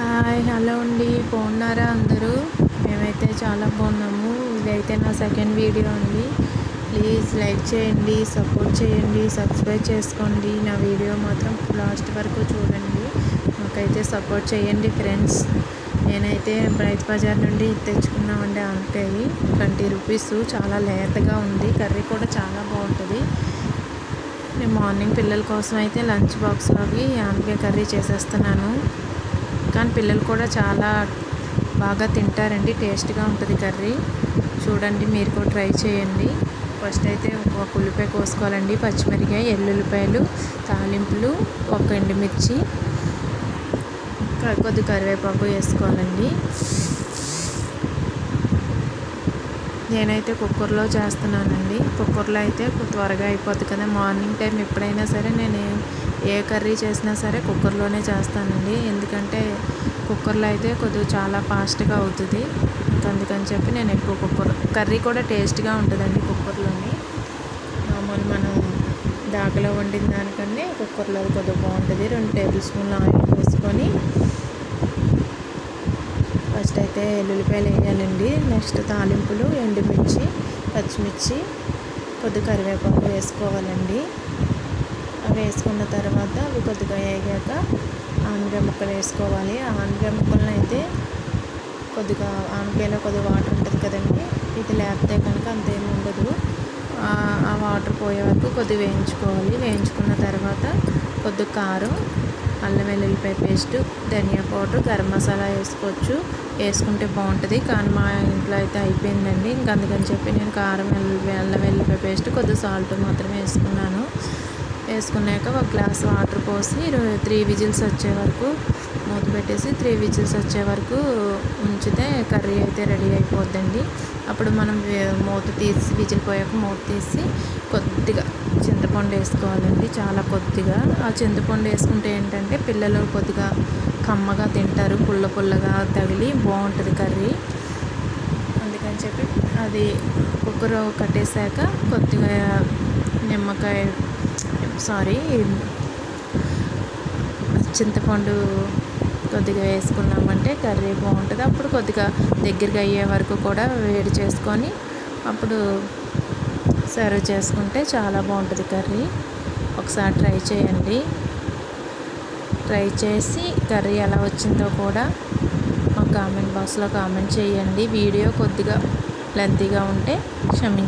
Hi hello అండి. బాగున్నారా అందరూ? మేమైతే చాలా బాగున్నాము. ఇదైతే నా సెకండ్ వీడియో అండి. ప్లీజ్ లైక్ చేయండి సపోర్ట్ చేయండి సబ్స్క్రైబ్ చేసుకోండి. నా వీడియో మాత్రం లాస్ట్ వరకు చూడండి. మాకైతే సపోర్ట్ చేయండి ఫ్రెండ్స్. నేనైతే రైతు బజార్ నుండి తెచ్చుకున్నామండి ఆనకాయ ట్వంటీ రూపీస్. చాలా లేతగా ఉంది. కర్రీ కూడా చాలా బాగుంటుంది. నేను మార్నింగ్ పిల్లల కోసం అయితే లంచ్ బాక్స్లోకి ఆనకాయ కర్రీ చేసేస్తున్నాను. కానీ పిల్లలు కూడా చాలా బాగా తింటారండి. టేస్ట్గా ఉంటుంది కర్రీ. చూడండి మీరు కూడా ట్రై చేయండి. ఫస్ట్ అయితే ఒక ఉల్లిపాయ కోసుకోవాలండి. పచ్చిమిరకాయ ఎల్లుల్లిపాయలు తాలింపులు ఒక ఎండుమిర్చి కొద్ది కరివేపాకు వేసుకోవాలండి. నేనైతే కుక్కర్లో చేస్తున్నానండి. కుక్కర్లో అయితే త్వరగా అయిపోద్ది కదా. మార్నింగ్ టైం ఎప్పుడైనా సరే నేను ఏ కర్రీ చేసినా సరే కుక్కర్లోనే చేస్తానండి. ఎందుకంటే కుక్కర్లో అయితే కొద్దిగా చాలా ఫాస్ట్గా అవుతుంది. అందుకని చెప్పి నేను ఎక్కువ కుక్కర్ కర్రీ కూడా టేస్ట్గా ఉంటుందండి కుక్కర్లోని. మామూలు మనం దాకలో వండిన దానికన్నా కుక్కర్లో కొద్దిగా బాగుంటుంది. రెండు టేబుల్ స్పూన్లు ఆయిల్ వేసుకొని అయితే ఎల్లుల్లిపాయలు వేయాలండి. నెక్స్ట్ తాలింపులు ఎండుమిర్చి పచ్చిమిర్చి కొద్ది కరివేపాకు వేసుకోవాలండి. అవి వేసుకున్న తర్వాత అవి కొద్దిగా వేగాక ఆనపకాయ ముక్కలు వేసుకోవాలి. ఆనపకాయ ముక్కలను అయితే కొద్దిగా ఆనపకాయలో కొద్దిగా వాటర్ ఉంటుంది కదండి ఇది లేకపోతే కనుక అంతేమి ఉండదు. ఆ వాటర్ పోయే వరకు కొద్దిగా వేయించుకోవాలి. వేయించుకున్న తర్వాత కొద్ది కారం అల్లం వెల్లుల్లిపాయ పేస్ట్ ధనియా పౌడర్ గరం మసాలా వేసుకోవచ్చు. వేసుకుంటే బాగుంటుంది. కానీ మా ఇంట్లో అయితే అయిపోయిందండి. ఇంక అందుకని చెప్పి నేను కారం అల్లం వెల్లుల్లిపాయ పేస్ట్ కొద్దిగా సాల్ట్ మాత్రమే వేసుకున్నాను. వేసుకున్నాక ఒక గ్లాస్ వాటర్ పోసి త్రీ విజిల్స్ వచ్చే వరకు మూత పెట్టేసి త్రీ విజిల్స్ వచ్చే వరకు ఉంచితే కర్రీ అయితే రెడీ అయిపోద్దండి. అప్పుడు మనం మూత తీసి విజిల్ పోయాక మూత తీసి కొద్దిగా చింతపండు వేసుకోవాలండి చాలా కొద్దిగా. ఆ చింతపండు వేసుకుంటే ఏంటంటే పిల్లలు కొద్దిగా కమ్మగా తింటారు పుల్ల పుల్లగా తగిలి బాగుంటుంది కర్రీ. అందుకని చెప్పి అది కుక్కర్ కట్టేశాక కొద్దిగా నిమ్మకాయ సారీ చింతపండు కొద్దిగా వేసుకున్నామంటే కర్రీ బాగుంటుంది. అప్పుడు కొద్దిగా దగ్గరగా అయ్యే వరకు కూడా వేడి చేసుకొని అప్పుడు సర్వ్ చేసుకుంటే చాలా బాగుంటుంది కర్రీ. ఒకసారి ట్రై చేయండి. ట్రై చేసి కర్రీ ఎలా వచ్చిందో కూడా మా కామెంట్ బాక్స్లో కామెంట్ చేయండి. వీడియో కొద్దిగా లెంతీగా ఉంటే క్షమించండి.